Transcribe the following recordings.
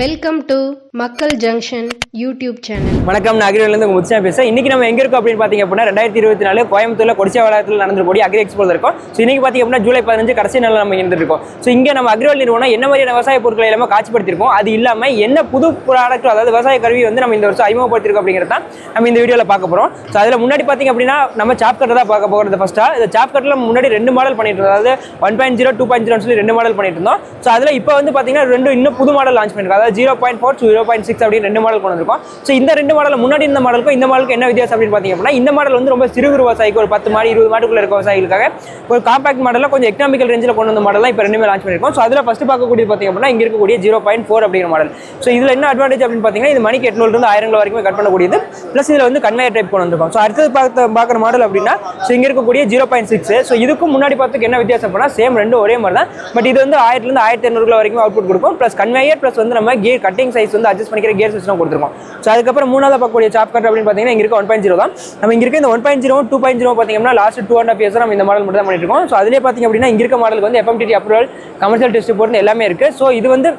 Welcome to Makkal junction YouTube channel வணக்கம் நான் அக்ரிலேருந்து உங்கள் முத்துச்சா பேசுகிறேன் இன்றைக்கி நம்ம எங்கே இருக்கோம் அப்படின்னு பார்த்தீங்க அப்படின்னா ரெண்டாயிரத்தி இருபத்தி நாலு கோயம்புத்தூரில் கொடிச்சா வளாகத்தில் நடந்திருக்கூடிய அக்ரி எக்ஸ்போல இருக்கும். ஸோ இன்றைக்கி பார்த்தீங்க அப்படின்னா ஜூலை பதினஞ்சு கடைசி நாள் நம்ம இருந்திருக்கோம் ஸோ இங்கே நம்ம அக்ரிவல் நிறுவனம் என்ன மாதிரியான விவசாய பொருட்களை எல்லாமே காட்சிப்படுத்திருக்கோம் அது இல்லாமல் என்ன புது ப்ராடக்ட் அதாவது விவசாய கருவி வந்து நம்ம இந்த வருஷம் அறிமுகப்படுத்திருக்கோம் அப்படிங்கிறது தான் நம்ம இந்த வீடியோவில் பார்க்க போகிறோம் ஸோ அதில் முன்னாடி பார்த்தீங்க அப்படின்னா நம்ம சாப் கட்டை தான் பார்க்க போகிறது ஃபஸ்ட்டாக இந்த சாப் கட்டில் முன்னாடி ரெண்டு மாடல் பண்ணிட்டு இருந்தோம். அதாவது one point zero two point zero சொல்லி ரெண்டு மாடல் பண்ணிட்டு இருந்தோம். ஸோ அதில் இப்போ வந்து பார்த்தீங்கன்னா ரெண்டு இன்னும் புது மாடல் லான்ச் பண்ணிருக்கோம். அதாவது zero point four zero point six அப்படின்னு ரெண்டு மாடல் கொண்டு வந்திருக்கோம். ஸோ இந்த ரெண்டு மாடல் முன்னாடி இந்த மாடலுக்கும் இந்த மாடலுக்கு என்ன வித்தியாசம் அப்படின்னு பார்த்தீங்க அப்படின்னா இந்த மாடல் வந்து ரொம்ப சிறு விவசாயிக்கு ஒரு பத்து மாடி இருபது மாட்டுக்குள்ள இருக்க விவசாயிகளுக்காக ஒரு காம்பாக்ட் மாடலில் கொஞ்சம் எக்கனாமிக்கல் ரேஞ்சில் கொண்டு வந்த மாடல் இப்போ ரெண்டுமே லான்ச் பண்ணிருக்கோம் ஸோ அதில் ஃபஸ்ட்டு பார்க்கக்கூடிய பார்த்தீங்க அப்படின்னா இங்கே இருக்கக்கூடிய ஜீரோ பாயிண்ட் ஃபோர் அப்படிங்கிற மாடல் ஸோ இதில் என்ன அட்வான்டேஜ் அப்படின்னு பார்த்தீங்கன்னா இது மணிக்கு எட்நூறுலேருந்து ஆயிரம் கிலோ வரைக்கும் கட் பண்ணக்கூடியது. ப்ளஸ் இதில் வந்து கன்வேயர் டைப் கொண்டு வந்திருக்கோம். ஸோ அடுத்தது பார்த்து பார்க்குற மாடல் அப்படின்னா ஸோ இங்கே இருக்கக்கூடிய ஜீரோ பாயிண்ட் சிக்ஸ் ஸோ இதுக்கும் முன்னாடி பார்த்துக்கு என்ன வித்தியாசம் அப்படின்னா சேம் ரெண்டு ஒரே மாதிரி தான். பட் இது வந்து ஆயிரத்துலேருந்து ஆயிரத்தி இரநூறுல வரைக்கும் அவுட்புட் கொடுக்கும். ப்ளஸ் கன்வேயர் ப்ளஸ் வந்து நம்ம கியர் கட்டிங் சைஸ் வந்து அட்ஜஸ்ட் பண்ணிக்கிற கியர் சிஸ்டம் கொடுத்துருக்கோம். ஸோ அதுக்கப்புறம் மூணாவது பார்க்கக்கூடிய சாப் கட் அப்படின்னு பார்த்தீங்கன்னா இங்க இருக்க ஒன் பாயிண்ட் ஜீரோ தான். நம்ம இங்க இருக்க இந்த one point zero two point zero பார்த்தீங்கன்னா last two and half years நம்ம இந்த மாடல் மட்டும் தான் பண்ணிட்டு இருக்கோம். ஸோ அதிலே பார்த்தீங்க அப்படின்னா இங்கே இருக்க மாடலுக்கு வந்து எஃப்எம்டிடி அப்ரூவல் கமர்ஷியல் டெஸ்ட் போட்டு எல்லாமே இருக்கு. ஸோ இது வந்து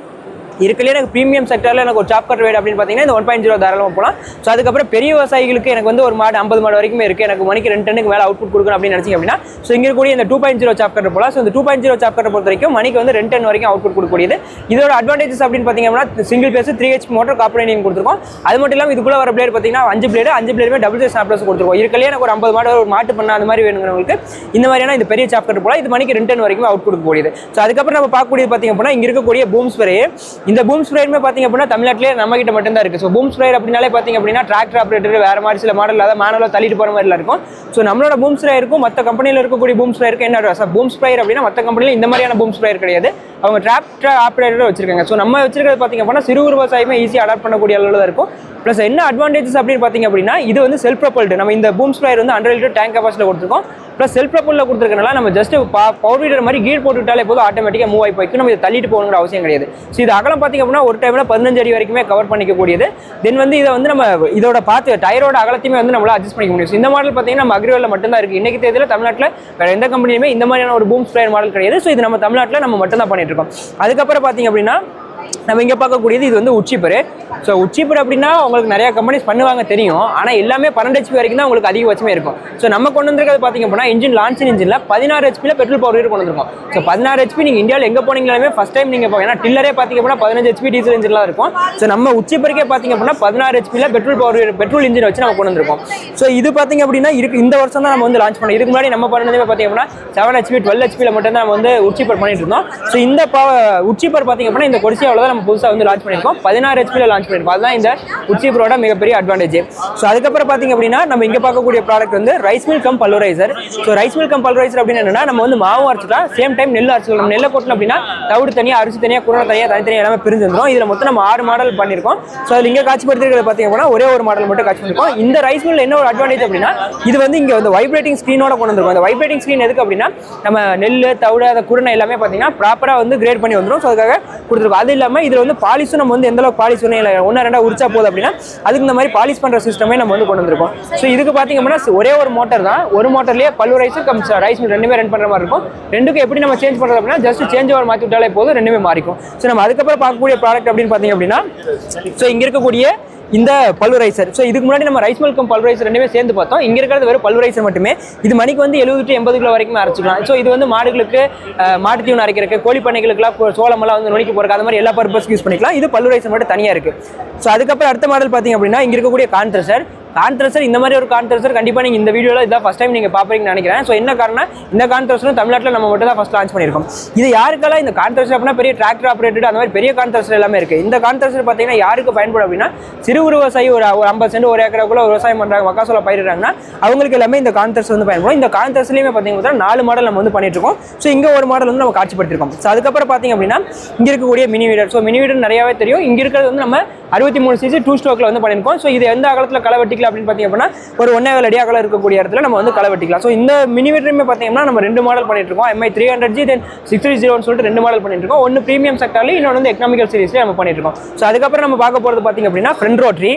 இருக்கலையே எனக்கு ப்ரீமியம் செக்டரில் எனக்கு ஒரு சாப் கட் ரேட் அப்படின்னு பார்த்தீங்கன்னா இந்த ஒன் பாயிண்ட் ஜீரோ தாராளமாக போகலாம் ஸோ அதுக்கப்புறம் பெரிய விவசாயிகளுக்கு எனக்கு வந்து ஒரு மாடு ஐம்பது மாடு வரைக்கும் இருக்குது எனக்கு மணிக்கு ரெண்டு டன்னுக்கு மேலே அவுட்புட் கொடுக்கணும் அப்படின்னு நினச்சிங்க அப்படின்னா ஸோ இங்கே இருக்கக்கூடிய இந்த two point zero chop cutter போகலாம் ஸோ இந்த two point zero chop cutter பொறுத்த வரைக்கும் மணிக்கு வந்து ரெண்டு டன் வரைக்கும் அவுட்புட் கொடுக்கக்கூடியது. இதோட அட்வான்டேஜஸ் அப்படின்னு பார்த்தீங்க அப்படின்னா single phase three H motor காப்பரேனிங் கொடுத்துருக்கோம். அது மட்டும் இல்லாமல் இதுக்குள்ள வர பிளேட் பார்த்தீங்கன்னா அஞ்சு பிளேடு அஞ்சு பிளேடுமே டபுள் சைஸ் சாப்ளஸ் கொடுத்துருக்கோம். இருக்கலையே எனக்கு ஒரு ஐம்பது மாடு ஒரு மாட்டு பண்ண அந்த மாதிரி வேணுங்கிறவங்களுக்கு இந்த மாதிரியான இந்த பெரிய சாப் கட் போகலாம் இது மணிக்கு ரெண்டு டன் வரைக்கும் அவுட் கொடுக்கக்கூடியது. ஸோ அதுக்கப்புறம் நம்ம பார்க்கக்கூடியது பார்த்தீங்க அப்படின்னா இங்கே இருக்கக்கூடிய பூம்ஸ் ஸ்ப்ரே இந்த பூம் ஸ்ப்ரேயருமே பார்த்தீங்க அப்படின்னா தமிழ்நாட்டிலே நம்ம கிட்ட மட்டும் தான் இருக்குது ஸோ பூம் ஸ்ப்ரேயர் அப்படின்னாலே பார்த்தீங்க அப்படின்னா டிராக்டர் ஆப்ரேட்டர் வேறு மாதிரி சில மாடல் அதாவது மேனுவலாக தள்ளிட்டு போகிற மாதிரிலாம் இருக்கும். ஸோ நம்மளோட பூம் ஸ்ப்ரேயருக்கும் மற்ற கம்பெனியில் இருக்கக்கூடிய பூம் ஸ்ப்ரேயருக்கு என்ன சார் பூம் ஸ்ப்ரேயர் அப்படின்னா மற்ற கம்பெனியில் இந்த மாதிரியான பூம் ஸ்ப்ரேயர் கிடையாது. அவங்க டிராக்டர் ஆப்ரேட்டர் வச்சிருக்காங்க. ஸோ நம்ம வச்சிருக்கிறது பார்த்தீங்க அப்படின்னா சிறு விவசாயமே ஈஸியாக அடாப்ட் பண்ணக்கூடிய அளவில் தான் இருக்கும். ப்ளஸ் என்ன அட்வான்டேஜஸ் அப்படின்னு பார்த்தீங்க அப்படின்னா இது வந்து செல்ஃப் ப்ரப்பல்டு நம்ம இந்த பூம் ஸ்ப்ரேயர் வந்து ஹண்ட்ரட் லிட்டர் டேங்க் கப்பாசிட்டியில் கொடுத்துருக்கோம். ப்ளஸ் செல்ஃப் ப்ரப்பலில் கொடுத்துருக்கனால நம்ம ஜஸ்ட் பவர் வீடர் மாதிரி கீர் போட்டுவிட்டாலே போதும் ஆட்டோமேட்டிக்காக மூவ் ஆகி போய்க்கும். நம்ம இதை தள்ளிட்டு போகணுங்கிற அவசியம் கிடையாது. ஸோ இது அகலம் பார்த்தீங்க அப்படின்னா ஒரு டைமில் பதினஞ்சு அடி வரைக்குமே கவர் பண்ணிக்கக்கூடியது. தென் வந்து இதை வந்து நம்ம இதோட பார்த்து டயரோட அகலத்தையுமே வந்து நம்மளால் அட்ஜஸ்ட் பண்ணிக்க முடியும். இந்த மாடல் பார்த்தீங்கன்னா நம்ம அக்ரிவலில் மட்டும்தான் இருக்குது இன்றைக்கு தேதியில் தமிழ்நாட்டில் வேறு எந்த கம்பெனியுமே இந்த மாதிரியான ஒரு பூம் ஸ்ப்ரேயர் மாடல் கிடையாது. ஸோ இது நம்ம தமிழ்நாட்டில் நம்ம மட்டும் தான் பண்ணிட்டு இருக்கோம் அதுக்கப்புறம் பார்த்தீங்க அப்படின்னா நம்ம இங்கே பார்க்கக்கூடியது இது வந்து உச்சிப்பர். ஸோ உச்சிப்பர் அப்படின்னா உங்களுக்கு நிறையா கம்பெனிஸ் பண்ணுவாங்க தெரியும். ஆனால் எல்லாமே பன்னெண்டு ஹெச்பி வரைக்கும் தான் உங்களுக்கு அதிகபட்சமே இருக்கும். ஸோ நம்ம கொண்டு வந்திருக்கிறது பார்த்திங்க அப்படின்னா இன்ஜின் லான்ச்சிங் இன்ஜினில் பதினாறு ஹெச்பியில் பெட்ரோல் பவர் கொண்டு வந்திருக்கோம். ஸோ பதினாறு ஹெச்பி நீங்கள் இந்தியாவில் எங்கே போனீங்களாலுமே ஃபஸ்ட் டைம் நீங்கள் போங்க ஏன்னா டில்லரே பார்த்தீங்க அப்படின்னா பதினஞ்சு ஹெச்பி டீசல் இன்ஜின்லாம் இருக்கும். ஸோ நம்ம உச்சிப்பருக்கே பார்த்தீங்க அப்படின்னா பதினாறு ஹெச்பியில் பெட்ரோல் பவர் பெட்ரோல் இன்ஜின் வச்சு நம்ம கொண்டு வந்திருக்கோம். ஸோ இது பார்த்தீங்க அப்படின்னா இருக்கு இந்த வருஷம் தான் நம்ம வந்து லான்ச் பண்ணோம். இதுக்கு முன்னாடி நம்ம பண்ணதுமே பார்த்தீங்க அப்படின்னா செவன் ஹெச்பி டுவெல் ஹெச்பியில் மட்டும் தான் நம்ம வந்து உச்சிப்பர் பண்ணிட்டு இருந்தோம். ஸோ இந்த உச்சிப்பர் பார்த்திங்க அப்படின்னா இந்த கொடிசியாவில் தான் நம்ம புதுசாக வந்து லான்ச் பண்ணியிருக்கோம் பதினாறு ஹெச்பியில் லான்ச் பண்ணியிருக்கோம் அதுதான் இந்த உச்சிப்பரோட மிகப்பெரிய அட்வான்டேஜ் ஸோ அதுக்கப்புறம் பார்த்தீங்க அப்படின்னா நம்ம இங்கே பார்க்கக்கூடிய ப்ராடக்ட் வந்து rice mill cum pulveriser so rice mill cum pulveriser அப்படின்னு என்னன்னா நம்ம வந்து மாவு அரைச்சிக்கலாம் சேம் டைம் நெல் அரைச்சிக்கலாம் நம்ம நெல்லை போட்டோம் அப்படின்னா தவிடு தனியாக அரிசி தனியாக குரணை தனியாக தனித்தனியாக எல்லாமே பிரிஞ்சிருந்தோம் இதில் மொத்தம் நம்ம ஆறு மாடல் பண்ணியிருக்கோம். ஸோ அதில் இங்கே காட்சிப்படுத்திருக்கிறது பார்த்தீங்க அப்படின்னா ஒரே ஒரு மாடல் மட்டும் காட்சி பண்ணியிருக்கோம் இந்த ரைஸ் மில் என்ன ஒரு அட்வான்டேஜ் அப்படின்னா இது வந்து இங்கே வந்து வைப்ரேட்டிங் ஸ்க்ரீனோட கொண்டு வந்திருக்கும். அந்த வைப்ரேட்டிங் ஸ்க்ரீன் எதுக்கு அப்படின்னா நம்ம நெல் தவிடு அந்த குருணை எல்லாமே பார்த்தீங்கன்னா ப்ராப்பராக வந்து கிரேட் பண்ணி வந்துடும் ஸோ அதுக்காக கொடுத்துருக்கோம். அது இல்லாமல் இதில் வந்து பாலிஸும் நம்ம வந்து எந்த அளவுக்கு பாலிஷ் இல்லை ஒன்றா ரெண்டா உரிச்சா போதும் அப்படின்னா அதுக்கு இந்த மாதிரி பாலிஷ் பண்ணுற சிஸ்டமே நம்ம வந்து கொண்டு வந்திருக்கோம். ஸோ இதுக்கு பார்த்தீங்க அப்படின்னா ஒரே ஒரு மோட்டர் தான். ஒரு மோட்டர்லேயே பல்லு ரைஸும் கம் ரைஸ் ரெண்டுமே ரன் பண்ணுற மாதிரி இருக்கும். ரெண்டுக்கும் எப்படி நம்ம சேஞ்ச் பண்ணுறது அப்படின்னா ஜஸ்ட் சேஞ்ச் ஓவர் மாற்றி விட்டாலே போதும் ரெண்டுமே மாறிக்கும். ஸோ நம்ம அதுக்கப்புறம் பார்க்கக்கூடிய ப்ராடக்ட் அப்படின்னு பார்த்தீங்க அப்படின்னா ஸோ இங்கே இருக்கக்கூடிய இந்த பல்வரைசர் ஸோ இதுக்கு முன்னாடி நம்ம ரைஸ் மில்க்கும் பல்வரைசர் ரெண்டுமே சேர்ந்து பார்த்தோம். இங்கே இருக்கிறது வெறும் பல்வரைசர் மட்டுமே. இது மணிக்கு வந்து எழுபது டு எண்பது கிலோ வரைக்கும் அரைச்சிக்கலாம். ஸோ இது வந்து மாடுகளுக்கு மாட்டு தீவனம் அரைக்கிறதுக்கு கோழி பண்ணைகளுக்குலாம் சோளமெல்லாம் வந்து நுணுக்கி போகிறக்கு அந்த மாதிரி எல்லா பர்பஸ்க்கு யூஸ் பண்ணிக்கலாம். இது பல்வரைசர் மட்டும் தனியாக இருக்குது ஸோ அதுக்கப்புறம் அடுத்த மாடல் பார்த்தீங்க அப்படின்னா இங்கே இருக்கக்கூடிய கான்ட்ரஸர் கான்ட்ரஸர் இந்த மாதிரி ஒரு கான்ட்ரஸர் கண்டிப்பாக நீங்கள் இந்த வீடியோவில் இதான் ஃபஸ்ட் டைம் நீங்கள் பார்ப்பீங்கன்னு நினைக்கிறேன். ஸோ என்ன காரணம் இந்த கான்ட்ரஸரும் தமிழ்நாட்டில் நம்ம மட்டும் தான் ஃபஸ்ட் லான்ச் பண்ணியிருக்கோம். இது யாருக்கெல்லாம் இந்த கான்ட்ரஸர் அப்படின்னா பெரிய டிராக்டர் ஆப்ரேட்டட் அந்த மாதிரி பெரிய கான்ட்ரஸர் எல்லாமே இருக்குது இந்த கான்ட்ரஸர் பார்த்தீங்கன்னா யாருக்கு பயன்படும் அப்படின்னா சிறு குறு விவசாயி ஒரு ஒரு ஐம்பது சென்ட் ஒரு ஏக்கருக்குள்ள விவசாயம் பண்ணுறாங்க மக்காசோளம் பயிரிடுறாங்கன்னா அவங்களுக்கு எல்லாமே இந்த கான்ட்ரஸ் வந்து பயன்படும். இந்த கான்ட்ரஸ்லேயுமே பார்த்தீங்கன்னா நாலு மாடல் நம்ம வந்து பண்ணிட்டு இருக்கோம் ஸோ இங்கே ஒரு மாடல் வந்து நம்ம காட்சிப்படுத்திருக்கோம் ஸோ அதுக்கப்புறம் பார்த்தீங்க அப்படின்னா இங்கே இருக்கக்கூடிய mini weeder so mini weeder நிறையாவே தெரியும். இங்கே இருக்கிறது வந்து நம்ம அறுபத்தி மூணு சிசி டூ ஸ்டோக்கில் வந்து பண்ணியிருக்கோம். ஸோ இது எந்த அகலத்தில் களை வெட்டிக்கலாம் அப்படின்னு பார்த்தீங்க அப்படின்னா ஒரு ஒன்றே வேலை அடி இருக்கக்கூடிய இடத்துல நம்ம வந்து களை வெட்டிக்கலாம். ஸோ இந்த மினி மீட்டருமே பார்த்தீங்கன்னா நம்ம ரெண்டு மாடல் பண்ணிட்டு இருக்கோம். MI three hundred G then six three ஜீரோன்னு சொல்லிட்டு ரெண்டு மாடல் பண்ணிட்டு இருக்கோம். ஒன்று ப்ரீமியம் செக்டர்லையும் இன்னொன்று வந்து எக்கனாமிக்கல் சீரிஸ்லேயே நம்ம பண்ணிட்டு இருக்கோம். ஸோ அதுக்கப்புறம் நம்ம பார்க்க போகிறது பார்த்தீங்க அப்படின்னா front rotary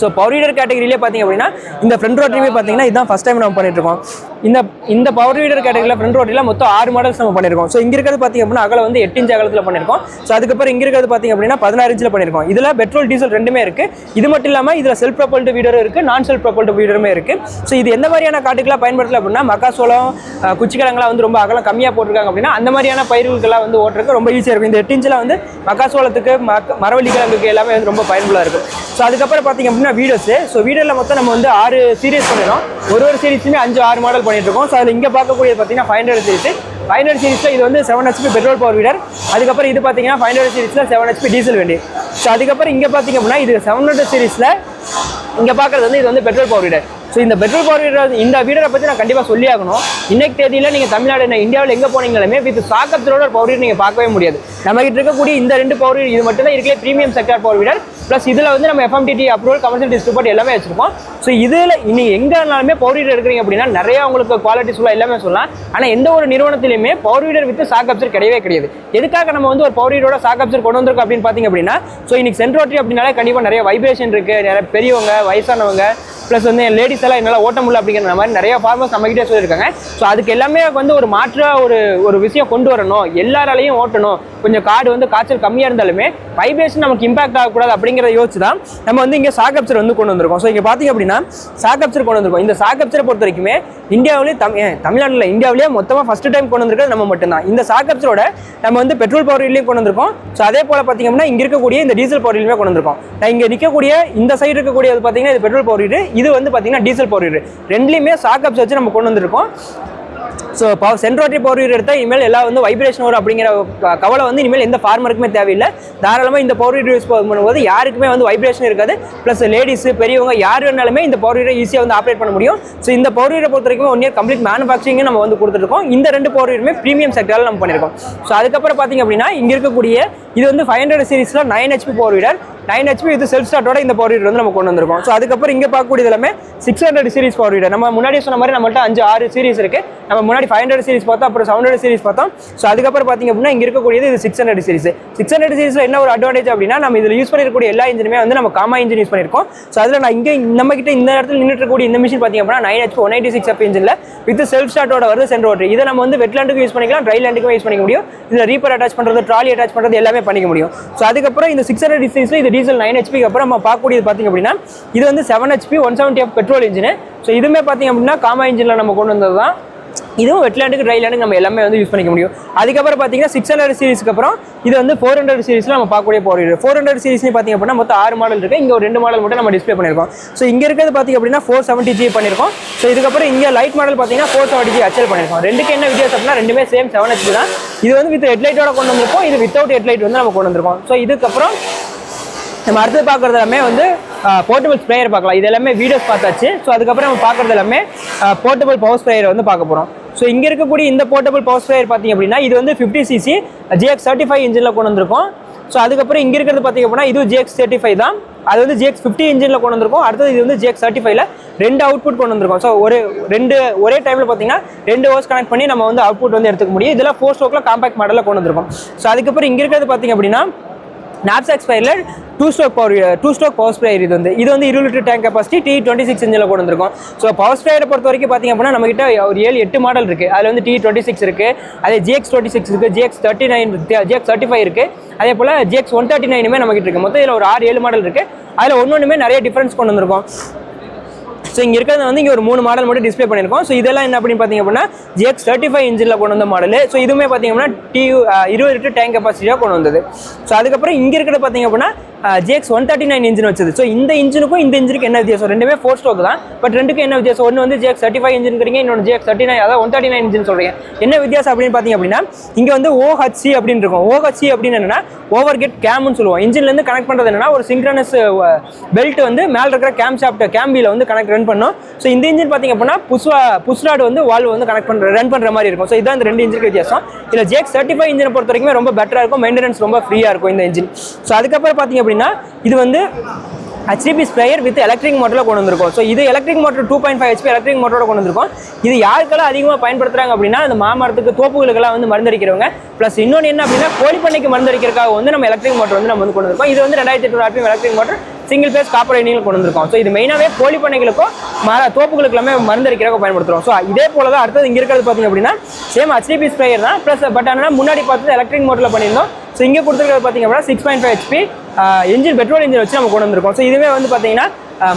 so power weeder கேட்டகரியிலே பார்த்தீங்க அப்படின்னா இந்த ஃப்ரண்ட் ரோட்டரியுமே பார்த்தீங்கன்னா இதுதான் ஃபஸ்ட் டைம் நம்ம பண்ணிட்டு இருக்கோம். இந்த இந்த பவர் வீடர் கேட்டகரியில் ஃப்ரண்ட் ரோட்டில் மொத்தம் ஆறு மாடல்ஸ் நம்ம பண்ணியிருக்கோம் ஸோ இங்கே இருக்கிறது பார்த்தீங்க அப்படின்னா அகலம் வந்து எட்டு இன்ச் அகலத்தில் பண்ணியிருக்கோம் ஸோ அதுக்கப்புறம் இங்கே இருக்கிறது பார்த்தீங்க அப்படின்னா பதினாறு இன்ச்சில் பண்ணியிருக்கோம் இதில் பெட்ரோல் டீசல் ரெண்டுமே இருக்குது இது மட்டும் இல்லாமல் இதில் செல்ஃப் ப்ரொபல்டு வீடரும் இருக்குது நான் செல்ஃப் ப்ரொபல்டு வீடருமே இருக்குது ஸோ இது எந்த மாதிரியான காட்டுக்கெல்லாம் பயன்படுத்தல அப்படின்னா மக்காசோளம் அஹ், குச்சிக்கிழங்கெல்லாம் வந்து ரொம்ப அகலம் கம்மியாக போட்டிருக்காங்க அப்படின்னா அந்த மாதிரியான பயிர்களுக்கெல்லாம் வந்து ஓட்டுறதுக்கு ரொம்ப ஈஸியாக இருக்கும். இந்த எட்டு இன்ச்சில் வந்து மக்காசோளத்துக்கு மக்க மரவள்ளி கிழங்குக்கு எல்லாமே வந்து ரொம்ப பயனுள்ளதாக இருக்கும். ஸோ அதுக்கப்புறம் பார்த்தீங்க அப்படின்னா வீடியோஸ் ஸோ வீடியோவில் மொத்தம் நம்ம வந்து ஆறு சீரியஸ் பண்ணிடுறோம் ஒரு ஒரு சீரிஸுமே அஞ்சு ஆறு மாடல் பண்ணிட்டு இருக்கோம் ஸோ அதில் இங்கே பார்க்கக்கூடியது பார்த்தீங்கன்னா five hundred series five hundred சீரிஸில் இது வந்து seven HP petrol power weeder அதுக்கப்புறம் இது பார்த்தீங்கன்னா ஃபைவ் ஹண்ட்ரட் சீரிஸில் செவன் ஹெச்பி டீசல் வண்டி. ஸோ அதுக்கப்புறம் இங்கே பார்த்தீங்க அப்படின்னா இது செவன் ஹண்ட்ரட் சீரிஸில் இங்கே பார்க்குறது வந்து இது வந்து பெட்ரோல் பவர் வீடர் ஸோ இந்த பெட்ரோல் பவர் வீடர் இந்த வீடரை பற்றி நான் கண்டிப்பாக சொல்லி ஆகணும். இன்னைக்கு தேதியில் நீங்கள் தமிழ்நாடு என்ன இந்தியாவில் எங்கே போனீங்களுமே வித் சாக்கப்ஸரோட ஒரு பவர் நீங்கள் பார்க்கவே முடியாது. நம்ம கிட்ட இருக்கக்கூடிய இந்த ரெண்டு பவர் இது மட்டும் தான் இருக்கே premium sector power weeder plus இதில் வந்து நம்ம எஃப்எம்டிடி அப்ரூவல் கமர்ஷியல் டிஸ்ட்ரிபியூட் எல்லாமே வச்சிருக்கோம். ஸோ இதில் நீங்கள் எங்கே இருந்தாலுமே பவர் வீடர் எடுக்கிறீங்க அப்படின்னா நிறைய உங்களுக்கு குவாலிட்டி சொல்லலாம் எல்லாமே சொல்லலாம். ஆனால் எந்த ஒரு நிறுவனத்திலையுமே பவர் வீடர் வித் சாக்கப்சர் கிடையவே கிடையாது. எதுக்காக நம்ம வந்து ஒரு பவர் வீடரோட சாக்கப்சர் கொண்டு வந்திருக்கோம் அப்படின்னு பார்த்தீங்க அப்படின்னா ஸோ இன்னைக்கு சென்ட்ரோட்ரி அப்படின்னாலே கண்டிப்பாக நிறைய வைப்ரேஷன் இருக்குது நிறைய பெரியவங்க வயசானவங்க ப்ளஸ் வந்து லேடிஸ் எல்லாம் என்னால் ஓட்ட முடியல அப்படிங்கிற மாதிரி நிறைய ஃபார்மர்ஸ் நம்மகிட்டே சொல்லியிருக்காங்க. ஸோ அதுக்கு எல்லாமே வந்து ஒரு மாற்றாக ஒரு ஒரு விஷயம் கொண்டு வரணும். எல்லாராலையும் ஓட்டணும். கொஞ்சம் காடு வந்து காய்ச்சல் கம்மியாக இருந்தாலுமே வைப்ரேஷன் நமக்கு இம்பாக்ட் ஆகக்கூடாது அப்படிங்கிறத யோசிச்சு தான் நம்ம வந்து இங்கே சாகப்சர் வந்து கொண்டு வந்திருக்கோம். ஸோ இங்கே பார்த்தீங்க அப்படின்னா சாகப்சர் கொண்டு வந்திருக்கோம். இந்த சாகப்சரை பொறுத்த வரைக்குமே இந்தியாவிலே தம் ஏன் தமிழ்நாட்டில் இந்தியாவிலேயே மொத்தமாக ஃபஸ்ட்டு டைம் கொண்டு வந்திருக்கிறது நம்ம மட்டும்தான். இந்த சாகப்சரோட நம்ம வந்து பெட்ரோல் பவர் இல்லையும் கொண்டு வந்திருக்கோம். ஸோ அதே போல் பார்த்தீங்க அப்படின்னா இங்கே இருக்கக்கூடிய இந்த டீசல் பவர் இல்லையுமே கொண்டு வந்திருக்கோம். நான் இங்கே நிற்கக்கூடிய இந்த சைடு இருக்கக்கூடியது பார்த்தீங்கன்னா இது பெட்ரோல் பவர் இது வந்து பார்த்தீங்கன்னா டீசல் பவர் வீரர் ரெண்டுலேயுமே சாக்கப்ஸ் வச்சு நம்ம கொண்டு வந்திருக்கோம். ஸோ பவர் சென்ட்ரோட்டி பவர் வீடு எடுத்தால் இனிமேல் எல்லாம் வந்து வைப்ரேஷன் வரும் அப்படிங்கிற க- கவலை வந்து இனிமேல் எந்த ஃபார்மருக்குமே தேவையில்லை. தாராளமாக இந்த பவர் வீடு யூஸ் பண்ணும்போது யாருக்குமே வந்து வைப்ரேஷன் இருக்காது. ப்ளஸ் லேடிஸ் பெரியவங்க யார் வேணாலுமே இந்த பவர் வீடை ஈஸியாக வந்து ஆப்ரேட் பண்ண முடியும். ஸோ இந்த பவர் வீடை பொறுத்த வரைக்கும் ஒன் இயர் கம்ப்ளீட் மேனுஃபேக்சரிங்கும் நம்ம வந்து கொடுத்துருக்கோம். இந்த ரெண்டு பவர் வீடுமே ப்ரீமியம் செக்டரில் நம்ம பண்ணியிருக்கோம் ஸோ அதுக்கப்புறம் பார்த்தீங்க அப்படின்னா இங்கே இருக்கக்கூடிய இது வந்து ஃபைவ் ஹண்ட்ரட் சீரிஸில் nine HP power weeder nine HP இது செல்ஃப் ஸ்டார்ட்டோட இந்த பவர் வீடர் வந்து நம்ம கொண்டு வந்திருக்கோம். ஸோ அதுக்கப்புறம் இங்கே பார்க்கக்கூடியது எல்லாமே six hundred series power weeder நம்ம முன்னாடி சொன்ன மாதிரி நம்மள்ட்ட அஞ்சு ஆறு சீரிஸ் இருக்கு. நம்ம முன்னாடி ஃபைவ் ஹண்ட்ரட் சீரிஸ் பார்த்தோம் அப்புறம் செவன் ஹண்ட்ரட் சீரிஸ் பார்த்தோம். ஸோ அதுக்கப்புறம் பார்த்தீங்க அப்படின்னா இங்கே இருக்கக்கூடியது இது six hundred series six hundred சீரிஸில் என்ன ஒரு அட்வான்டேஜ் அப்படின்னா நம்ம இதில் யூஸ் பண்ணிருக்கக்கூடிய எல்லா இன்ஜினுமே வந்து நம்ம காமா இன்ஜின் யூஸ் பண்ணியிருக்கோம் ஸோ அதில் நான் இங்கே நம்ம கிட்ட இந்த இடத்துல நின்றுட்டு இருக்கக்கூடிய இந்த மிஷின் பார்த்திங்க அப்படின்னா nine H one eighty six up இன்ஜினில் வித் செல்ஃப் ஸ்டார்ட்டோட வருது சென்ட்ரல் ஓட்டர் இதை நம்ம வந்து வெட்லாண்டுக்கு யூஸ் பண்ணிக்கலாம் ட்ரை லேண்டுக்கும் யூஸ் பண்ணிக்க முடியும். இதில் ரீப்பர் அட்டாச் பண்ணுறது ட்ராலி அட்டாச் பண்ணுறது எல்லாமே பண்ணிக்க முடியும். ஸோ அதுக்கப்புறம் இந்த சிக்ஸ் ஹண்ட்ரட் சீரிஸில் இது டீசல் நைன் ஹெச்பிக்கு அப்புறம் நம்ம பார்க்கக்கூடியது பார்த்தீங்க அப்படின்னா இது வந்து seven HP one seventy F petrol engine so இதுவுமே பார்த்தீங்க அப்படின்னா காமா இன்ஜினில் நம்ம கொண்டு வந்தது தான். இதுவும் வெட்லேண்டுக்கு ட்ரைலேண்டுக்கு நம்ம எல்லாமே வந்து யூஸ் பண்ணிக்க முடியும். அதுக்கப்புறம் பார்த்தீங்கன்னா சிக்ஸ் ஹண்ட்ரட் சீரிஸ்க்கு அப்புறம் இது வந்து ஃபோர் ஹண்ட்ரட் சீரிஸில் நம்ம பார்க்கக்கூடிய போகிறது ஃபோர் ஹண்ட்ரட் சீரிஸ்னு பார்த்தீங்க அப்படின்னா மொத்தம் ஆறு மாடல் இருக்குது இங்கே ஒரு ரெண்டு மாடல் மட்டும் நம்ம டிஸ்ப்ளே பண்ணியிருக்கோம் ஸோ இங்கே இருக்கிறது பார்த்தீங்க அப்படின்னா ஃபோர் செவன்ட்டி ஜி பண்ணியிருக்கோம் ஸோ இதுக்கப்புறம் இங்கே லைட் மாடல் பார்த்தீங்கன்னா ஃபோர் செவன்ட்டி ஜி அச்சல் பண்ணியிருக்கோம் ரெண்டுக்கு என்ன வித்தியாசம் அப்படின்னா ரெண்டுமே சேம் செவன் ஹெச்பி தான். இது வந்து வித் ஹெட்லைட்டோட கொண்டு வந்திருக்கோம். இது வித்தவுட் ஹெட்லைட் வந்து நம்ம கொண்டு வந்திருக்கோம். ஸோ இதுக்கப்புறம் நம்ம அடுத்து பார்க்குறது எல்லாமே வந்து போர்ட்டபிள் ஸ்ப்ரேயர் பார்க்கலாம். இது எல்லாமே வீடியோஸ் பார்த்தாச்சு. ஸோ அதுக்கப்புறம் நம்ம பார்க்குறது எல்லாமே போர்ட்டபிள் பவர் ஸ்ப்ரேயர் வந்து பார்க்க போகிறோம் ஸோ இங்கே இருக்கக்கூடிய இந்த போர்ட்டபிள் பவர் ஸ்ப்ரேயர் பார்த்தீங்க அப்படின்னா இது வந்து fifty CC GX thirty five இன்ஜினில் கொண்டு வந்திருக்கோம். ஸோ அதுக்கப்புறம் இங்கே இருக்கிறது பார்த்தீங்க அப்படின்னா இது ஜிஎக்ஸ் தேர்ட்டி ஃபைவ் தான். அது வந்து ஜிஎக்ஸ் ஃபிஃப்டி இன்ஜினில் கொண்டு வந்திருக்கும். அடுத்தது இது வந்து ஜிஎக்ஸ் தேர்ட்டி ஃபைவ்ல ரெண்டு அவுட்புட் கொண்டு வந்திருக்கும். ஸோ ஒரு ரெண்டு ஒரே டைமில் பார்த்தீங்கன்னா ரெண்டு ஹவர்ஸ் கனெக்ட் பண்ணி நம்ம வந்து அவுட்புட் வந்து எடுத்துக்க முடியும். இதெல்லாம் ஃபோர் ஸ்டோக்கில் காம்பேக்ட் மாடலில் கொண்டு வந்திருக்கும். ஸோ அதுக்கப்புறம் இங்கே இருக்கிறது பார்த்தீங்க அப்படின்னா knapsack ஸ்பைரில் two stroke power two stroke power sprayer இது வந்து. இது வந்து இருபது litre tank capacity T twenty six இன்ஜில் கொண்டு வந்திருக்கோம். ஸோ பவர் ஸ்ப்ரேயரை பொறுத்த வரைக்கும் பார்த்திங்க அப்படின்னா நம்மகிட்ட ஒரு ஏழு எட்டு மாடல் இருக்குது அதில் வந்து டி டுவெண்ட்டி சிக்ஸ் இருக்குது அதே ஜிஎக்ஸ் டுவெண்ட்டி சிக்ஸ் இருக்குது GX thirty nine GX thirty five இருக்குது அதே போல் ஜிஎக்ஸ் ஒன் தேர்ட்டி நைனுமே நம்மகிட்ட இருக்குது மொத்தம் இதில் ஒரு ஆறு ஏழு மாடல் இருக்குது அதில் ஒன்று ஒன்றுமே நிறைய டிஃப்ரென்ஸ் கொண்டு வந்திருக்கோம். ஸோ இங்கே இருக்கிறது வந்து இங்கே ஒரு மூணு மாடல் மட்டும் டிஸ்ப்ளே பண்ணியிருக்கோம். ஸோ இதெல்லாம் என்ன அப்படின்னு பார்த்தீங்க அப்படின்னா ஜிஎக்ஸ் தேர்ட்டி ஃபைவ் இன்ஜினில் கொண்டு வந்த மாடல் ஸோ இதுவுமே பார்த்தீங்க அப்படின்னா டி இருபது லிட்டர் டேங்க் கெப்பாசிட்டியாக கொண்டு வந்தது. ஸோ அதுக்கப்புறம் இங்கே இருக்கிறது பார்த்தீங்க அப்படின்னா JX one thirty nine engine வச்சது. ஸோ இந்த இன்ஜினுக்கும் இந்த இன்ஜினுக்கு என்ன வித்தியாசம்? ரெண்டுமே ஃபோர் ஸ்டோக் தான். பட் ரெண்டுக்கும் என்ன வித்தியாசம்? ஒன்று வந்து ஜேஎக்ஸ் தேர்ட்டி ஃபைவ் இன்ஜின்ங்கிறீங்க இன்னொன்று ஜிஎக்ஸ் தேர்ட்டி நைன் அதாவது ஒன் தேர்ட்டி நைன் இன்ஜின் சொல்கிறீங்க என்ன வித்தியாசம் அப்படின்னு பார்த்தீங்க அப்படின்னா இங்கே வந்து ஓஹச்சி அப்படின்னு இருக்கும். ஓஹச்சி அப்படின்னு என்னன்னா ஓவர் கெட் கேம்னு சொல்லுவோம். இன்ஜின்லேருந்து கனெக்ட் பண்ணுறது என்னன்னா ஒரு சிங்க்ரனஸ் பெல்ட் வந்து மேலே இருக்கிற கேம் ஷாப்ட் கேம்பியில் வந்து கனெக்ட் ரன் பண்ணும். ஸோ இந்த இன்ஜின் பார்த்தீங்க அப்படின்னா புஷ்வா புஷ்ராடு வந்து வால்வ் வந்து கனெக்ட் பண்ணுற ரன் பண்ணுற மாதிரி இருக்கும். ஸோ இதான் இந்த ரெண்டு இன்ஜினுக்கு வித்தியாசம். இல்லை ஜேக் தேர்ட்டி ஃபைவ் இன்ஜினை பொறுத்த வரைக்கும் ரொம்ப பெட்டராக இருக்கும். மெயின்டெனன்ஸ் ரொம்ப ஃப்ரீயாக இருக்கும் இந்த இன்ஜின் ஸோ அதுக்கப்புறம் பார்த்தீங்க அப்படின்னா இது வந்து ஹெச்டிபி ஸ்ப்ரேயர் வித் எலக்ட்ரிக் மோட்டரில் கொண்டு வந்திருக்கோம். ஸோ இது electric motor two point five HP electric மோட்டரோட கொண்டு வந்திருக்கோம். இது யாருக்கெல்லாம் அதிகமாக பயன்படுத்துறாங்க அப்படின்னா அந்த மாமரத்துக்கு தோப்புகளுக்கெல்லாம் வந்து மருந்தடிக்கிறவங்க. ப்ளஸ் இன்னொன்று என்ன அப்படின்னா கோழி பண்ணைக்கு மருந்தடிக்கிறதுக்காக வந்து நம்ம எலக்ட்ரிக் மோட்டர் வந்து நம்ம வந்து கொண்டு வந்திருக்கோம். இது வந்து ரெண்டாயிரத்தி எட்டு RPM electric motor single phase copper lining கொண்டு வந்திருக்கோம். ஸோ இது மெயினாகவே கோழி பண்ணைகளுக்கும் மர தோப்புகளுக்கு எல்லாமே மருந்து பயன்படுத்துகிறோம் ஸோ இதே போல தான் அடுத்தது இங்கே இருக்கிறது பார்த்தீங்க அப்படின்னா சேம் ஹெச்டிபி ஸ்ப்ரேயர் தான். ப்ளஸ் பட் ஆனால் முன்னாடி பார்த்தது எலக்ட்ரிக் மோட்டரில் பண்ணியிருந்தோம். ஸோ இங்கே கொடுத்துருக்கிறது பார்த்திங்க அப்படின்னா six point five HP engine petrol engine வச்சு நம்ம கொண்டு வந்திருக்கோம். ஸோ இதுவே வந்து பார்த்தீங்கன்னா அஹ்,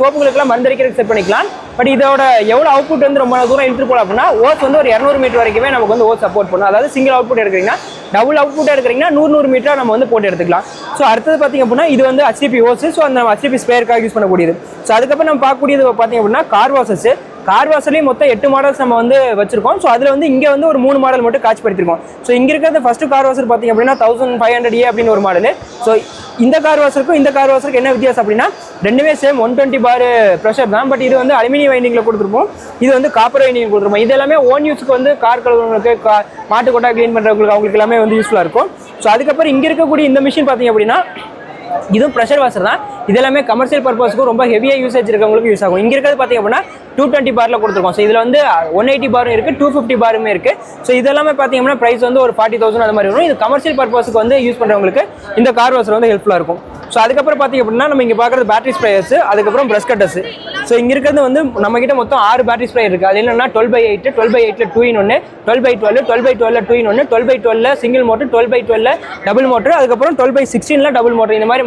தோப்புகளுக்குலாம் மருந்து செட் பண்ணிக்கலாம். பட் இதோட எவ்வளோ அவுட்புட் வந்து ரொம்ப தூரம் இழுத்துட்டு போகலாம் அப்படின்னா ஓஸ் வந்து ஒரு இரநூறு மீட்டர் வரைக்குமே நமக்கு வந்து ஓஸ் சப்போர்ட் பண்ணும். அதாவது சிங்கிள் அவுட்புட் எடுக்கிறீங்கன்னா டபுள் அவுட்புட் எடுக்கிறீங்கன்னா நூறு நூறு மீட்டர் நம்ம வந்து போட்டு எடுத்துக்கலாம். ஸோ அடுத்தது பார்த்தீங்க அப்படின்னா இது வந்து ஹச்டிபி ஓஸ் ஸோ அந்த ஹச்டிபி ஸ்பேருக்காக யூஸ் பண்ணக்கூடியது. ஸோ அதுக்கப்புறம் நம்ம பார்க்கக்கூடியது பார்த்தீங்க அப்படின்னா கார் வாசஸ் கார் வாசலையும் மொத்தம் எட்டு மாடல்ஸ் நம்ம வந்து வச்சிருக்கோம். ஸோ அதில் வந்து இங்கே வந்து ஒரு மூணு மாடல் மட்டும் காட்சிப்படுத்திருக்கோம். ஸோ இங்கே இருக்கிறது ஃபர்ஸ்ட் கார் வாசல் பார்த்தீங்க அப்படின்னா தௌசண்ட் ஃபைவ் ஹண்ட்ரட் ஏ அப்படின்னு ஒரு மாடல் ஸோ இந்த கார் வாசலுக்கும் இந்த கார் வாசலுக்கு என்ன வித்தியாசம் அப்படின்னா ரெண்டுமே same one twenty bar pressure தான். பட் இது வந்து அலுமினியம் வைண்டிங்கில் கொடுத்துருப்போம். இது வந்து காப்பர் வைண்டிங் கொடுத்துருப்போம். இது எல்லாமே ஓன் யூஸ்க்கு வந்து கார் கழுவுறவங்களுக்கு கா மாட்டு கொட்டா க்ளீன் பண்ணுறவங்களுக்கு அவங்களுக்கு எல்லாமே வந்து யூஸ்ஃபுல்லாக இருக்கும். ஸோ அதுக்கப்புறம் இங்கே இருக்கக்கூடிய இந்த மிஷின் பார்த்தீங்க அப்படின்னா இதுவும் ப்ரெஷர் வாஷர் தான். இது எல்லாமே கமர்ஷியல் பர்பஸ்க்கும் ரொம்ப ஹெவியாக யூசேஜ் இருக்கவங்களுக்கு யூஸ் ஆகும். இங்கே இருக்கிறது பார்த்தீங்க அப்படின்னா டூ டுவெண்ட்டி பாரில் கொடுத்துருக்கோம். ஸோ இதில் வந்து ஒன் எயிட்டி பாரும் இருக்குது டூ ஃபிஃப்டி பாருமே இருக்குது ஸோ இதெல்லாமே பார்த்தீங்கன்னா ப்ரைஸ் வந்து ஒரு ஃபார்ட்டி தௌசண்ட் அந்த மாதிரி வரும். இது கமர்ஷியல் பர்பஸ்க்கு வந்து யூஸ் பண்ணுறவங்களுக்கு இந்த கார் வாஷர் வந்து ஹெல்ப்ஃபுல்லாக இருக்கும். ஸோ அதுக்கப்புறம் பார்த்தீங்க அப்படின்னா நம்ம இங்கே பார்க்குறது பேட்டரி ஸ்ப்ரேயர்ஸ் அதுக்கப்புறம் ப்ரஷ் கட்டர்ஸ் ஸோ இங்கே இருக்கிறது வந்து நம்மக்கிட்ட மொத்தம் ஆறு பேட்டரி ஸ்ப்ரே இருக்குது அது என்னன்னா twelve by eight twelve by எயிட்டில் டூ இன் ஒன்று twelve by twelve twelve by twelve two in ஒன்று twelve by twelve single motor twelve by twelve double motor அதுக்கப்புறம் டுவெல் பை சிக்ஸ்டீனில் டபுள் மோட்டர் இந்த மாதிரி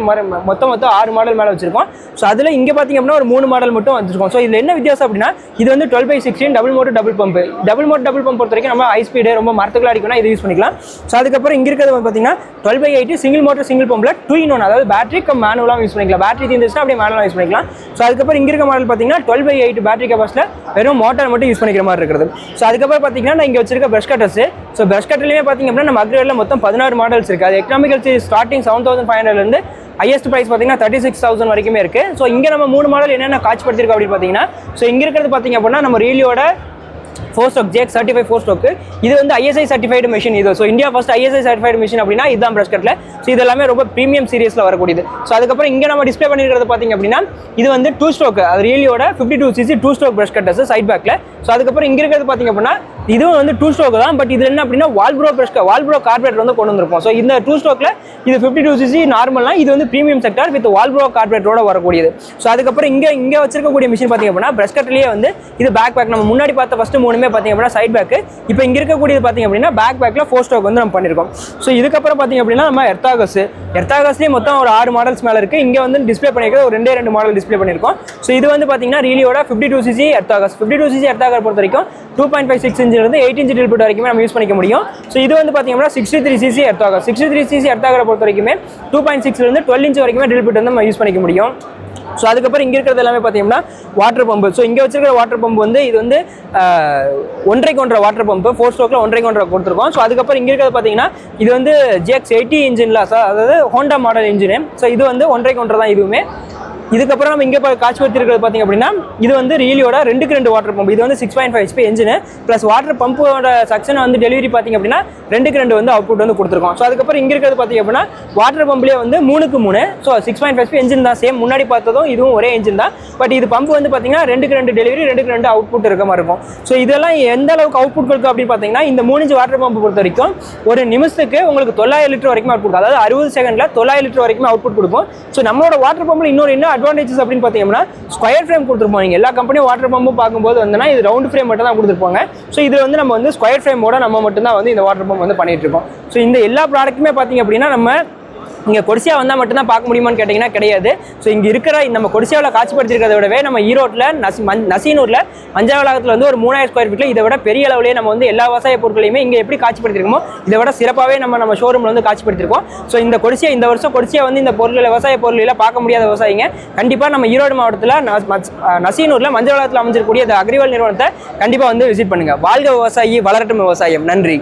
மொத்தம் மொத்தம் ஆறு மாடல் மேலே வச்சிருக்கோம். ஸோ அதில் இங்கே பார்த்தீங்க அப்படின்னா ஒரு மூணு மாடல் மட்டும் வச்சிருக்கோம் ஸோ இதில் என்ன வித்தியாசம் அப்படின்னா இது வந்து twelve by sixteen double motor double pump double motor double pump பொறுத்த வரைக்கும் நம்ம ஹை ஸ்பீடு ரொம்ப மரத்துக்குள்ள அடிக்கணும் இது யூஸ் பண்ணிக்கலாம். ஸோ அதுக்கப்புறம் இங்கே இருக்கிறது வந்து பார்த்தீங்கன்னா twelve by eight single motor single பம்பில் two in one அதாவது பேட்டரி கம் மேனுவலாக யூஸ் பண்ணிக்கலாம். பேட்டரி தீர்ந்துச்சுன்னா அப்படியே மேனுவலாக யூஸ் பண்ணிக்கலாம். ஸோ அதுக்கப்புறம் இங்கே இருக்க மாடல் பார்த்தீங்கன்னா டுவெல் பை எயிட் பேட்டரி கெப்பாசிட்டியில் வெறும் மோட்டார் மட்டும் யூஸ் பண்ணிக்கிற மாதிரி இருக்கிறது. ஸோ அதுக்கப்புறம் பார்த்தீங்கன்னா நான் இங்கே வச்சிருக்க ப்ரஷ் கட்டர்ஸ் ஸோ ப்ரஷ் கட்டர்லேயே பார்த்திங்க அப்படின்னா நம்ம அக்ரேடில் மொத்தம் பதினாறு மாடல்ஸ் இருக்குது அது economical starting seven thousand five ஹண்ட்ரட்லேருந்து ஹையஸ்ட் ப்ரைஸ் பார்த்தீங்கன்னா தேர்ட்டி சிக்ஸ் தௌசண்ட் வரைக்குமே இருக்குது ஸோ இங்கே நம்ம மூணு மாடல் என்னென்ன காட்சிப்படுத்திருக்கோம் அப்படின்னு பார்த்தீங்கன்னா ஸோ இங்கே இருக்கிறது பார்த்தீங்க அப்படின்னா நம்ம ரீலியோட ஃபோர் ஸ்டோக் ஜேக் சர்டிஃபை ஃபோர் ஸ்டோக்கு இது வந்து ஐஎஸ்ஐ சர்டிஃபைடு மிஷின் இது. So India first ISI certified machine அப்படின்னா இதுதான் ப்ரஷ் கட்டில் ஸோ இது எல்லாமே ரொம்ப ப்ரீமியம் சீரியஸில் வரக்கூடியது. ஸோ அதுக்கப்புறம் இங்கே நம்ம டிஸ்பிளே பண்ணிருக்கிறது பார்த்தீங்க அப்படின்னா இது வந்து டூ ஸ்டோக்கு அது ரியலியோட fifty two CC two stroke brush cutters side பேக்கில் ஸோ அதுக்கப்புறம் இங்கே இருக்கிறது பார்த்தீங்க அப்படின்னா இதுவும் வந்து டூ ஸ்ட்ரோக் தான் பட் இது என்ன அப்படின்னா வால்ப்ரோ ப்ரஷ் வால்ப்ரோ கார்பரேட் வந்து கொண்டு வந்திருப்போம் ஸோ இந்த டூ ஸ்ட்ரோக்கில் இது ஃபிஃப்டி டூ சிசி நார்மல்னா இது வந்து ப்ரீமியம் செக்டார் வித் வால்ப்ரோ கார்பரேட்டோட வரக்கூடியது. ஸோ அதுக்கப்புறம் இங்கே இங்கே வச்சிருக்கக்கூடிய மிஷின் பார்த்தீங்க அப்படின்னா ப்ரஷ் கட்லேயே வந்து இது பேக் பேக் நம்ம முன்னாடி பார்த்த ஃபஸ்ட்டு மூணுமே பார்த்தீங்க அப்படின்னா சைட் பேக்கு இப்போ இங்கே இருக்கக்கூடியது பார்த்தீங்க அப்படின்னா பேக் பேக்கில் ஃபோர் ஸ்ட்ரோக் வந்து நம்ம பண்ணியிருக்கோம் ஸோ இதுக்கப்புறம் பார்த்தீங்க அப்படின்னா நம்ம எர்த்தாகஸ் எர்த்தாகஸ்லேயே மொத்தம் ஒரு ஆறு மாடல்ஸ் மேலே இருக்குது இங்கே வந்து டிஸ்ப்ளே பண்ணியிருக்கிறது ஒரு ரெண்டே ரெண்டு மாடல் டிஸ்ப்ளே பண்ணியிருக்கோம் ஸோ இது வந்து பார்த்தீங்கன்னா ரீலியோட fifty two CC earth augers fifty two CC earth auger பொறுத்த வரைக்கும் டூ பாயிண்ட் ஃபைவ் சிக்ஸ் இன்ச்சிலிருந்து எயிட் இன்ச் டில்பிட் வரைக்குமே நம்ம யூஸ் பண்ணிக்க முடியும். ஸோ இது வந்து பார்த்தீங்கன்னா சிக்ஸ்டி த்ரீ சிசி எடுத்தாக சிக்ஸ்டி த்ரீ சிசி எர்த்தாகரை பொறுத்த வரைக்குமே டூ பாயிண்ட் சிக்ஸ்லேருந்து டுவெல் இன்ச் வரைக்குமே டில்பிட் வந்து நம்ம யூஸ் பண்ணிக்க முடியும். ஸோ அதுக்கப்புறம் இங்கே இருக்கிறது எல்லாமே பார்த்தீங்கன்னா வாட்டர் பம்பு ஸோ இங்கே வச்சிருக்கிற வாட்டர் பம்பு வந்து இது வந்து ஆஹ், ஒன்றைக்கு ஒன்றரை வாட்டர் பம்பு ஃபோர் ஸ்ட்ரோக்கில் ஒன்றைக்கு ஒன்றரை கொடுத்துருக்கோம். ஸோ அதுக்கப்புறம் இங்கே இருக்கிறது பார்த்தீங்கன்னா இது வந்து ஜேக்ஸ் எயிட்டி இன்ஜின்ல அதாவது ஹோண்டா மாடல் இன்ஜினு ஸோ இது வந்து ஒன்றைக்கு ஒன்றரை தான் இதுவுமே. இதுக்கப்புறம் நம்ம இங்கே காட்சி இருக்கிறது பார்த்தீங்க அப்படின்னா இது வந்து ரீலியோட ரெண்டுக்கு ரெண்டு வாட்டர் பம்ப் இது வந்து six point five HP engine plus water பம்போட சக்ஷனை வந்து டெலிவரி பார்த்தீங்க அப்படின்னா ரெண்டுக்கு ரெண்டு வந்து அவுட்புட் வந்து கொடுத்துருக்கோம். ஸோ அதுக்கப்புறம் இங்கே இருக்கிறது பார்த்தீங்க அப்படின்னா வாட்டர் பம்ப்லேயே வந்து மூணுக்கு மூணு. So six point five engine தான். சேம் முன்னாடி பார்த்ததும் இதுவும் ஒரே என்ஜின் தான். பட் இது பம்ப் வந்து பார்த்தீங்கன்னா ரெண்டுக்கு ரெண்டு டெலிவரி ரெண்டுக்கு ரெண்டு அவுட்புட் இருக்க மாதிரி இருக்கும். ஸோ இதெல்லாம் எந்த அளவுக்கு அவுட்புட் கொடுக்கும் அப்படின்னு பார்த்தீங்கன்னா இந்த மூணு வாட்டர் பம்ப் பொறுத்த வரைக்கும் ஒரு நிமிஷத்துக்கு உங்களுக்கு தொள்ளாயிரம் லிட்டர் வரைக்கும் அவுட்புட் அதாவது அறுபது செகண்டில் தொள்ளாயிரம் லிட்டர் வரைக்கும் அவுட்புட் கொடுக்கும். ஸோ நம்மளோட வாட்டர் பம்பில் இன்னொரு என்ன அட்வான்டேஜஸ் அப்படின்னு பார்த்தீங்கன்னா ஸ்கொயர் ஃப்ரேம் கொடுத்துருப்போம். நீங்கள் எல்லா கம்பெனியும் வாட்டர் பம்பும் பார்க்கும்போது வந்துன்னா இது ரவுண்ட் ஃப்ரேம் மட்டும் தான் கொடுத்துருப்பாங்க. ஸோ இதில் வந்து நம்ம வந்து ஸ்கொயர் ஃப்ரேமோட நம்ம மட்டும்தான் வந்து இந்த வாட்டர் பம்ப் வந்து பண்ணிட்டு இருக்கோம். ஸோ இந்த எல்லா ப்ராடக்ட்டுமே பார்த்தீங்க அப்படின்னா நம்ம இங்கே கொடிசியா வந்தால் மட்டும்தான் பார்க்க முடியுமான்னு கேட்டிங்கன்னா கிடையாது. ஸோ இங்கே இருக்கிற நம்ம கொடிசியாவில் காட்சிப்படுத்திருக்கிறத விடவே நம்ம ஈரோட்டில் நசி மஞ் நசீனூரில் மஞ்சள் வளாகத்தில் வந்து ஒரு மூணாயிரம் ஸ்கொயர் ஃபீட்டில் இதை விட பெரிய அளவுலேயே நம்ம வந்து எல்லா விவசாய பொருட்களையுமே இங்கே எப்படி காட்சிப்படுத்திருக்கோமோ இதை விட சிறப்பாகவே நம்ம நம்ம ஷோரூமில் வந்து காட்சிப்படுத்திருக்கோம். ஸோ இந்த கொடிசியா இந்த வருஷம் கொடிசியா வந்து இந்த பொருளில் விவசாய பொருளில் பார்க்க முடியாத விவசாயிங்க. கண்டிப்பாக நம்ம ஈரோடு மாவட்டத்தில் நசீனூரில் மஞ்சள் வளாகத்தில் அமைஞ்சிருக்கக்கூடிய இந்த அக்ரிவல் நிறுவனத்தை கண்டிப்பாக வந்து விசிட் பண்ணுங்கள் வாழ்க விவசாயி வளரட்டும் விவசாயம். நன்றி.